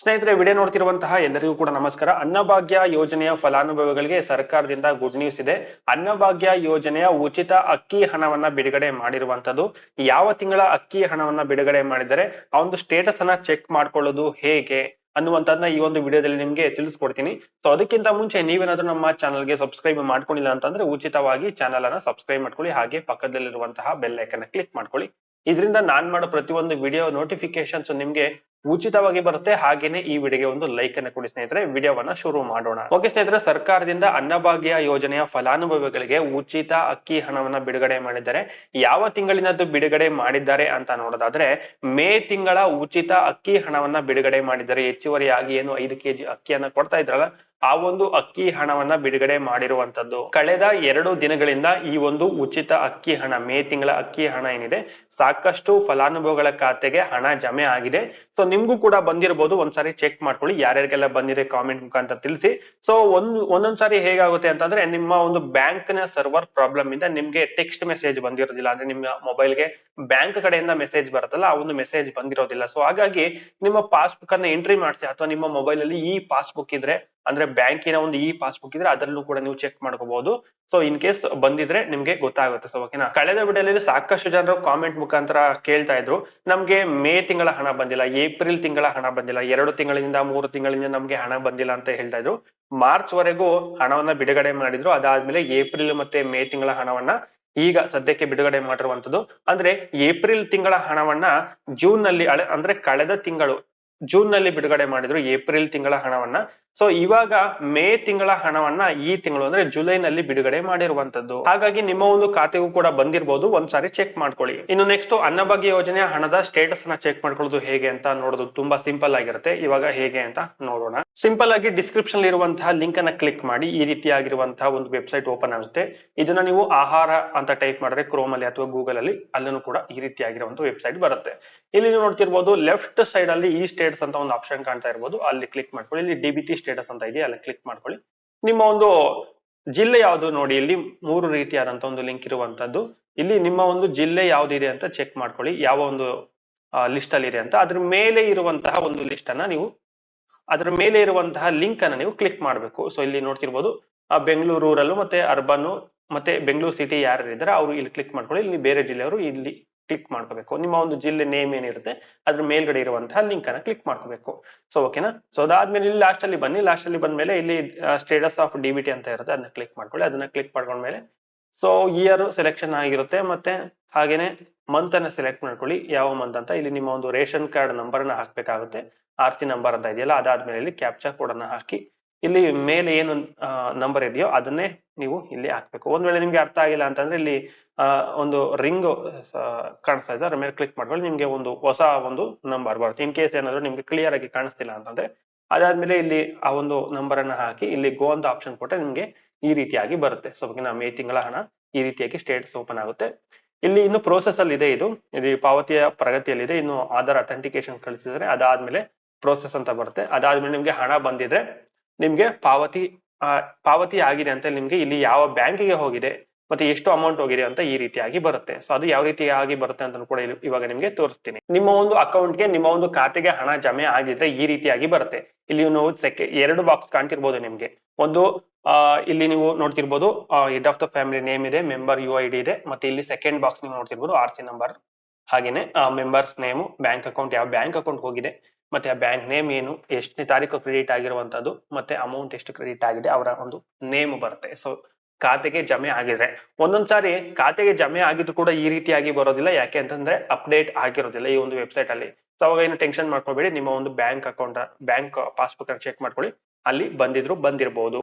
ಸ್ನೇಹಿತರೆ, ವಿಡಿಯೋ ನೋಡ್ತಿರುವಂತಹ ಎಲ್ಲರಿಗೂ ಕೂಡ ನಮಸ್ಕಾರ. ಅನ್ನಭಾಗ್ಯ ಯೋಜನೆಯ ಫಲಾನುಭವಿಗಳಿಗೆ ಸರ್ಕಾರದಿಂದ ಗುಡ್ ನ್ಯೂಸ್ ಇದೆ. ಅನ್ನಭಾಗ್ಯ ಯೋಜನೆಯ ಉಚಿತ ಅಕ್ಕಿ ಹಣವನ್ನ ಬಿಡುಗಡೆ ಮಾಡಿರುವಂತದ್ದು ಯಾವ ತಿಂಗಳ ಅಕ್ಕಿ ಹಣವನ್ನ ಬಿಡುಗಡೆ ಮಾಡಿದರೆ, ಆ ಒಂದು ಸ್ಟೇಟಸ್ ಅನ್ನ ಚೆಕ್ ಮಾಡ್ಕೊಳ್ಳೋದು ಹೇಗೆ ಅನ್ನುವಂಥದ್ದನ್ನ ಈ ಒಂದು ವಿಡಿಯೋದಲ್ಲಿ ನಿಮ್ಗೆ ತಿಳಿಸ್ಕೊಡ್ತೀನಿ. ಸೊ ಅದಕ್ಕಿಂತ ಮುಂಚೆ ನೀವೇನಾದ್ರೂ ನಮ್ಮ ಚಾನಲ್ಗೆ ಸಬ್ಸ್ಕ್ರೈಬ್ ಮಾಡ್ಕೊಂಡಿಲ್ಲ ಅಂತಂದ್ರೆ, ಉಚಿತವಾಗಿ ಚಾನಲ್ ಅನ್ನ ಸಬ್ಸ್ಕ್ರೈಬ್ ಮಾಡ್ಕೊಳ್ಳಿ. ಹಾಗೆ ಪಕ್ಕದಲ್ಲಿರುವಂತಹ ಬೆಲ್ ಐಕನ್ ಕ್ಲಿಕ್ ಮಾಡ್ಕೊಳ್ಳಿ. ಇದರಿಂದ ನಾನ್ ಮಾಡೋ ಪ್ರತಿಯೊಂದು ವಿಡಿಯೋ ನೋಟಿಫಿಕೇಶನ್ಸ್ ನಿಮ್ಗೆ ಉಚಿತವಾಗಿ ಬರುತ್ತೆ. ಹಾಗೇನೆ ಈ ವಿಡಿಯೋಗೆ ಒಂದು ಲೈಕ್ ಅನ್ನು ಕೊಡಿ ಸ್ನೇಹಿತರೆ. ವಿಡಿಯೋವನ್ನ ಶುರು ಮಾಡೋಣ. ಓಕೆ ಸ್ನೇಹಿತರೆ, ಸರ್ಕಾರದಿಂದ ಅನ್ನಭಾಗ್ಯ ಯೋಜನೆಯ ಫಲಾನುಭವಿಗಳಿಗೆ ಉಚಿತ ಅಕ್ಕಿ ಹಣವನ್ನ ಬಿಡುಗಡೆ ಮಾಡಿದ್ದಾರೆ. ಯಾವ ತಿಂಗಳಿನದ್ದು ಬಿಡುಗಡೆ ಮಾಡಿದ್ದಾರೆ ಅಂತ ನೋಡೋದಾದ್ರೆ, ಮೇ ತಿಂಗಳ ಉಚಿತ ಅಕ್ಕಿ ಹಣವನ್ನ ಬಿಡುಗಡೆ ಮಾಡಿದ್ದಾರೆ. ಹೆಚ್ಚುವರಿಯಾಗಿ ಏನು ಐದು ಕೆಜಿ ಅಕ್ಕಿಯನ್ನ ಕೊಡ್ತಾ ಇದ್ರಲ್ಲ, ಆ ಒಂದು ಅಕ್ಕಿ ಹಣವನ್ನ ಬಿಡುಗಡೆ ಮಾಡಿರುವಂತದ್ದು ಕಳೆದ ಎರಡು ದಿನಗಳಿಂದ ಈ ಒಂದು ಉಚಿತ ಅಕ್ಕಿ ಹಣ, ಮೇ ತಿಂಗಳ ಅಕ್ಕಿ ಹಣ ಏನಿದೆ, ಸಾಕಷ್ಟು ಫಲಾನುಭವಿಗಳ ಖಾತೆಗೆ ಹಣ ಜಮೆ ಆಗಿದೆ. ಸೊ ನಿಮ್ಗೂ ಕೂಡ ಬಂದಿರಬಹುದು ಒಂದ್ಸಾರಿ ಚೆಕ್ ಮಾಡ್ಕೊಳ್ಳಿ. ಯಾರ್ಯಾರಿಗೆಲ್ಲ ಬಂದಿದೆ ಕಾಮೆಂಟ್ ಮುಖಾಂತರ ತಿಳಿಸಿ. ಸೊ ಒಂದ್, ಒಂದೊಂದ್ಸಾರಿ ಹೇಗಾಗುತ್ತೆ ಅಂತಂದ್ರೆ ನಿಮ್ಮ ಒಂದು ಬ್ಯಾಂಕ್ನ ಸರ್ವರ್ ಪ್ರಾಬ್ಲಮ್ ಇಂದ ನಿಮ್ಗೆ ಟೆಕ್ಸ್ಟ್ ಮೆಸೇಜ್ ಬಂದಿರೋದಿಲ್ಲ. ಅಂದ್ರೆ ನಿಮ್ಮ ಮೊಬೈಲ್ಗೆ ಬ್ಯಾಂಕ್ ಕಡೆಯಿಂದ ಮೆಸೇಜ್ ಬರುತ್ತಲ್ಲ, ಆ ಒಂದು ಮೆಸೇಜ್ ಬಂದಿರೋದಿಲ್ಲ. ಸೊ ಹಾಗಾಗಿ ನಿಮ್ಮ ಪಾಸ್ಬುಕ್ ಅನ್ನ ಎಂಟ್ರಿ ಮಾಡಿಸಿ, ಅಥವಾ ನಿಮ್ಮ ಮೊಬೈಲ್ ಅಲ್ಲಿ ಈ ಪಾಸ್ಬುಕ್ ಇದ್ರೆ ಅಂದ್ರೆ ಬ್ಯಾಂಕಿನ ಒಂದು ಈ ಪಾಸ್ಬುಕ್ ಇದ್ರೆ ಅದರಲ್ಲೂ ಕೂಡ ನೀವು ಚೆಕ್ ಮಾಡ್ಕೋಬಹುದು ಸೊ ಇನ್ ಕೇಸ್ ಬಂದಿದ್ರೆ ನಿಮ್ಗೆ ಗೊತ್ತಾಗುತ್ತೆ. ಸೊ ಓಕೆನಾ ಕಳೆದ ವಿಡಿಯೋದಲ್ಲಿ ಸಾಕಷ್ಟು ಜನರು ಕಾಮೆಂಟ್ ಮುಖಾಂತರ ಕೇಳ್ತಾ ಇದ್ರು. ನಮ್ಗೆ ಮೇ ತಿಂಗಳ ಹಣ ಬಂದಿಲ್ಲ, ಏಪ್ರಿಲ್ ತಿಂಗಳ ಹಣ ಬಂದಿಲ್ಲ, ಎರಡು ತಿಂಗಳಿಂದ ಮೂರು ತಿಂಗಳಿಂದ ನಮ್ಗೆ ಹಣ ಬಂದಿಲ್ಲ ಅಂತ ಹೇಳ್ತಾ ಇದ್ರು. ಮಾರ್ಚ್ ವರೆಗೂ ಹಣವನ್ನ ಬಿಡುಗಡೆ ಮಾಡಿದ್ರು. ಅದಾದ್ಮೇಲೆ ಏಪ್ರಿಲ್ ಮತ್ತೆ ಮೇ ತಿಂಗಳ ಹಣವನ್ನ ಈಗ ಸದ್ಯಕ್ಕೆ ಬಿಡುಗಡೆ ಮಾಡಿರುವಂತದ್ದು ಅಂದ್ರೆ ಏಪ್ರಿಲ್ ತಿಂಗಳ ಹಣವನ್ನ ಜೂನ್ನಲ್ಲಿ ಅಂದ್ರೆ ಕಳೆದ ತಿಂಗಳು ಜೂನ್ನಲ್ಲಿ ಬಿಡುಗಡೆ ಮಾಡಿದ್ರು ಏಪ್ರಿಲ್ ತಿಂಗಳ ಹಣವನ್ನ. ಸೊ ಇವಾಗ ಮೇ ತಿಂಗಳ ಹಣವನ್ನ ಈ ತಿಂಗಳು ಅಂದ್ರೆ ಜುಲೈನಲ್ಲಿ ಬಿಡುಗಡೆ ಮಾಡಿರುವಂತದ್ದು. ಹಾಗಾಗಿ ನಿಮ್ಮ ಒಂದು ಖಾತೆಗೂ ಕೂಡ ಬಂದಿರಬಹುದು ಒಂದ್ಸಾರಿ ಚೆಕ್ ಮಾಡ್ಕೊಳ್ಳಿ. ಇನ್ನು ನೆಕ್ಸ್ಟ್ ಅನ್ನಭಾಗ್ಯ ಯೋಜನೆಯ ಹಣದ ಸ್ಟೇಟಸ್ನ ಚೆಕ್ ಮಾಡ್ಕೊಳ್ಳೋದು ಹೇಗೆ ಅಂತ ನೋಡೋದು ತುಂಬಾ ಸಿಂಪಲ್ ಆಗಿರುತ್ತೆ. ಇವಾಗ ಹೇಗೆ ಅಂತ ನೋಡೋಣ. ಸಿಂಪಲ್ ಆಗಿ ಡಿಸ್ಕ್ರಿಪ್ಷನ್ ಇರುವಂತಹ ಲಿಂಕ್ ಅನ್ನ ಕ್ಲಿಕ್ ಮಾಡಿ, ಈ ರೀತಿಯಾಗಿರುವಂತಹ ಒಂದು ವೆಬ್ಸೈಟ್ ಓಪನ್ ಆಗುತ್ತೆ. ಇದನ್ನ ನೀವು ಆಹಾರ ಅಂತ ಟೈಪ್ ಮಾಡಿದ್ರೆ ಕ್ರೋಮ್ ಅಲ್ಲಿ ಅಥವಾ ಗೂಗಲ್ ಅಲ್ಲಿ, ಅಲ್ಲೂ ಕೂಡ ಈ ರೀತಿಯಾಗಿರುವಂತಹ ವೆಬ್ಸೈಟ್ ಬರುತ್ತೆ. ಇಲ್ಲಿ ನೀವು ನೋಡ್ತಿರ್ಬೋದು ಲೆಫ್ಟ್ ಸೈಡ್ ಅಲ್ಲಿ ಈ ಸ್ಟೇಟ್ಸ್ ಅಂತ ಒಂದು ಆಪ್ಷನ್ ಕಾಣ್ತಾ ಇರ್ಬೋದು. ಅಲ್ಲಿ ಕ್ಲಿಕ್ ಮಾಡ್ಕೊಳ್ಳಿ. ಇಲ್ಲಿ ಡಿಬಿಟಿ ಸ್ಟೇಟಸ್ ಅಂತ ಇದೆಯಾ ಅಲ್ಲಿ ಕ್ಲಿಕ್ ಮಾಡ್ಕೊಳ್ಳಿ. ನಿಮ್ಮ ಒಂದು ಜಿಲ್ಲೆ ಯಾವುದು ನೋಡಿ, ಇಲ್ಲಿ ಮೂರು ರೀತಿಯಾದಂತ ಒಂದು ಲಿಂಕ್ ಇರುವಂತದ್ದು. ಇಲ್ಲಿ ನಿಮ್ಮ ಒಂದು ಜಿಲ್ಲೆ ಯಾವ್ದಿದೆ ಅಂತ ಚೆಕ್ ಮಾಡ್ಕೊಳ್ಳಿ, ಯಾವ ಒಂದು ಲಿಸ್ಟ್ ಅಲ್ಲಿ ಇದೆ ಅಂತ. ಅದ್ರ ಮೇಲೆ ಇರುವಂತಹ ಒಂದು ಲಿಸ್ಟ್ ಅನ್ನ ನೀವು, ಅದ್ರ ಮೇಲೆ ಇರುವಂತಹ ಲಿಂಕ್ ಅನ್ನ ನೀವು ಕ್ಲಿಕ್ ಮಾಡಬೇಕು. ಸೊ ಇಲ್ಲಿ ನೋಡ್ತಿರ್ಬೋದು ಬೆಂಗಳೂರು ರೂರಲ್ ಮತ್ತೆ ಅರ್ಬನ್ ಮತ್ತೆ ಬೆಂಗಳೂರು ಸಿಟಿ ಯಾರು ಇದ್ದಾರೆ ಅವರು ಇಲ್ಲಿ ಕ್ಲಿಕ್ ಮಾಡ್ಕೊಳ್ಳಿ. ಇಲ್ಲಿ ಬೇರೆ ಜಿಲ್ಲೆಯವರು ಇಲ್ಲಿ ಕ್ಲಿಕ್ ಮಾಡ್ಕೋಬೇಕು. ನಿಮ್ಮ ಒಂದು ಜಿಲ್ಲೆ ನೇಮ್ ಏನಿರುತ್ತೆ, ಅದ್ರ ಮೇಲ್ಗಡೆ ಇರುವಂತಹ ಲಿಂಕ್ ಅನ್ನ ಕ್ಲಿಕ್ ಮಾಡ್ಕೋಬೇಕು. ಸೊ ಓಕೆನಾ ಸೊ ಅದಾದ್ಮೇಲೆ ಇಲ್ಲಿ ಲಾಸ್ಟ್ ಅಲ್ಲಿ ಬನ್ನಿ. ಲಾಸ್ಟ್ ಅಲ್ಲಿ ಬಂದ್ಮೇಲೆ ಇಲ್ಲಿ ಸ್ಟೇಟಸ್ ಆಫ್ ಡಿಬಿಟಿ ಅಂತ ಇರುತ್ತೆ, ಅದನ್ನ ಕ್ಲಿಕ್ ಮಾಡ್ಕೊಳ್ಳಿ. ಅದನ್ನ ಕ್ಲಿಕ್ ಮಾಡ್ಕೊಂಡ್ಮೇಲೆ ಸೊ ಇಯರ್ ಸೆಲೆಕ್ಷನ್ ಆಗಿರುತ್ತೆ ಮತ್ತೆ ಹಾಗೇನೆ ಮಂತ್ ಅನ್ನ ಸೆಲೆಕ್ಟ್ ಮಾಡ್ಕೊಳ್ಳಿ. ಯಾವ ಮಂತ್ ಅಂತ? ಇಲ್ಲಿ ನಿಮ್ಮ ಒಂದು ರೇಷನ್ ಕಾರ್ಡ್ ನಂಬರ್ ಅನ್ನ ಹಾಕ್ಬೇಕಾಗುತ್ತೆ. ಆರ್ ಸಿ ನಂಬರ್ ಅಂತ ಇದೆಯಲ್ಲ, ಅದಾದ್ಮೇಲೆ ಇಲ್ಲಿ ಕ್ಯಾಪ್ಚಾ ಕೋಡ್ ಅನ್ನ ಹಾಕಿ, ಇಲ್ಲಿ ಮೇಲೆ ಏನು ನಂಬರ್ ಇದೆಯೋ ಅದನ್ನೇ ನೀವು ಇಲ್ಲಿ ಹಾಕ್ಬೇಕು. ಒಂದ್ ವೇಳೆ ನಿಮ್ಗೆ ಅರ್ಥ ಆಗಿಲ್ಲ ಅಂತಂದ್ರೆ ಇಲ್ಲಿ ಒಂದು ರಿಂಗ್ ಕಾಣಿಸ್ತಾ ಇದೆ. ಅದ್ರ ಮೇಲೆ ಕ್ಲಿಕ್ ಮಾಡ್ಕೊಳ್ಳಿ. ನಿಮ್ಗೆ ಒಂದು ಹೊಸ ಒಂದು ನಂಬರ್ ಬರುತ್ತೆ. ಇನ್ ಕೇಸ್ ಏನಾದ್ರು ನಿಮ್ಗೆ ಕ್ಲಿಯರ್ ಆಗಿ ಕಾಣಿಸ್ತಿಲ್ಲ ಅಂತಂದ್ರೆ, ಅದಾದ್ಮೇಲೆ ಇಲ್ಲಿ ಆ ಒಂದು ನಂಬರ್ ಅನ್ನ ಹಾಕಿ ಇಲ್ಲಿ ಗೋ ಅಂತ ಆಪ್ಷನ್ ಕೊಟ್ಟರೆ ನಿಮ್ಗೆ ಈ ರೀತಿಯಾಗಿ ಬರುತ್ತೆ. ಸೊ ನಮ್ಮ ಮೇ ತಿಂಗಳ ಹಣ ಈ ರೀತಿಯಾಗಿ ಸ್ಟೇಟಸ್ ಓಪನ್ ಆಗುತ್ತೆ. ಇಲ್ಲಿ ಇನ್ನು ಪ್ರೋಸೆಸ್ ಅಲ್ಲಿ ಇದೆ ಇದು. ಇಲ್ಲಿ ಪಾವತಿಯ ಪ್ರಗತಿಯಲ್ಲಿದೆ ಇನ್ನು ಆಧಾರ್ ಅಥೆಂಟಿಕೇಶನ್ ಕಳಿಸಿದ್ರೆ ಅದಾದ್ಮೇಲೆ ಪ್ರೋಸೆಸ್ ಅಂತ ಬರುತ್ತೆ. ಅದಾದ್ಮೇಲೆ ನಿಮ್ಗೆ ಹಣ ಬಂದಿದ್ರೆ ನಿಮ್ಗೆ ಪಾವತಿ ಪಾವತಿ ಆಗಿದೆ ಅಂತ ನಿಮ್ಗೆ ಇಲ್ಲಿ ಯಾವ ಬ್ಯಾಂಕಿಗೆ ಹೋಗಿದೆ, ಮತ್ತೆ ಎಷ್ಟು ಅಮೌಂಟ್ ಹೋಗಿದೆ ಅಂತ ಈ ರೀತಿಯಾಗಿ ಬರುತ್ತೆ. ಸೊ ಅದು ಯಾವ ರೀತಿಯಾಗಿ ಬರುತ್ತೆ ಅಂತ ಕೂಡ ಇವಾಗ ನಿಮ್ಗೆ ತೋರಿಸ್ತೀನಿ. ನಿಮ್ಮ ಒಂದು ಅಕೌಂಟ್ಗೆ ನಿಮ್ಮ ಒಂದು ಖಾತೆಗೆ ಹಣ ಜಮೆ ಆಗಿದ್ರೆ ಈ ರೀತಿಯಾಗಿ ಬರುತ್ತೆ. ಇಲ್ಲಿ ನೀವು ಸೆಕೆ, ಎರಡು ಬಾಕ್ಸ್ ಕಾಣ್ತಿರ್ಬೋದು ನಿಮ್ಗೆ. ಒಂದು ಇಲ್ಲಿ ನೀವು ನೋಡ್ತಿರ್ಬೋದು head of the family name ಇದೆ ಮೆಂಬರ್ ಯು ಐ ಡಿ ಇದೆ, ಮತ್ತೆ ಇಲ್ಲಿ ಸೆಕೆಂಡ್ ಬಾಕ್ಸ್ ನೀವು ನೋಡ್ತಿರ್ಬೋದು ಆರ್ ಸಿ ನಂಬರ್ ಹಾಗೇನೆ ಮೆಂಬರ್ಸ್ ನೇಮು ಬ್ಯಾಂಕ್ ಅಕೌಂಟ್ ಯಾವ ಬ್ಯಾಂಕ್ ಅಕೌಂಟ್ ಹೋಗಿದೆ. ಮತ್ತೆ ಆ ಬ್ಯಾಂಕ್ ನೇಮ್ ಏನು, ಎಷ್ಟನೇ ತಾರೀಕು ಕ್ರೆಡಿಟ್ ಆಗಿರುವಂತದ್ದು ಮತ್ತೆ ಅಮೌಂಟ್ ಎಷ್ಟು ಕ್ರೆಡಿಟ್ ಆಗಿದೆ, ಅವರ ಒಂದು ನೇಮ್ ಬರುತ್ತೆ. ಸೊ ಖಾತೆಗೆ ಜಮೆ ಆಗಿದ್ರೆ ಒಂದೊಂದ್ಸಾರಿ ಖಾತೆಗೆ ಜಮೆ ಆಗಿದ್ದು ಕೂಡ ಈ ರೀತಿಯಾಗಿ ಬರೋದಿಲ್ಲ. ಯಾಕೆ ಅಂತಂದ್ರೆ ಅಪ್ಡೇಟ್ ಆಗಿರೋದಿಲ್ಲ ಈ ಒಂದು ವೆಬ್ಸೈಟ್ ಅಲ್ಲಿ. ಸೊ ಅವಾಗ ಏನು ಟೆನ್ಷನ್ ಮಾಡ್ಕೊಬೇಡಿ. ನಿಮ್ಮ ಒಂದು bank account bank passbook check ಮಾಡ್ಕೊಳ್ಳಿ. ಅಲ್ಲಿ ಬಂದಿದ್ರು ಬಂದಿರಬಹುದು